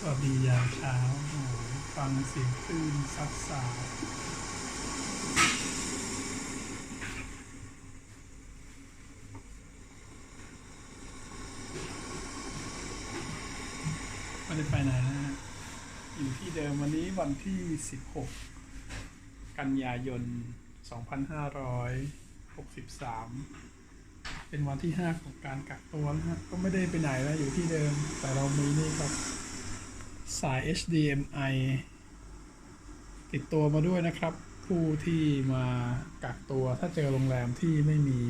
สวัสดียามเช้าฟังเสียงคลื่นซัดสาวไม่ได้ไปไหนนะ อยู่ที่เดิมวันนี้วันที่ 16 กันยายน 2563เป็นวันที่ 5 ของการกักตัวนะฮะก็ไม่ได้ไปไหนแล้วอยู่ที่เดิม แต่เรามีนี่ครับ สาย HDMI ติดตัวมาด้วยนะครับ ผู้ที่มากักตัวถ้าเจอโรงแรมที่ไม่มี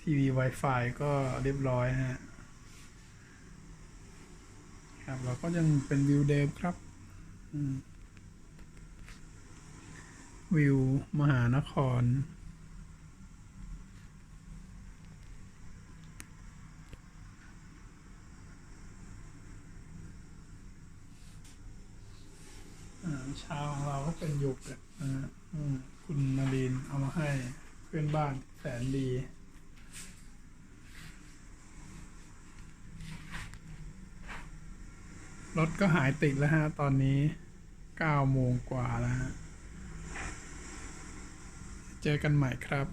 ทีวี Wi-Fi ก็เรียบร้อยฮะครับเราก็ยังเป็นวิวเดิมครับวิวมหานคร อาหารเช้าของเราก็เป็นหยกอะนะอืมคุณนารินเอามาให้เพื่อนบ้านแสนดีรถก็หายติดแล้วฮะ ตอนนี้เก้าโมงกว่าแล้วฮะ เจอกันใหม่ครับ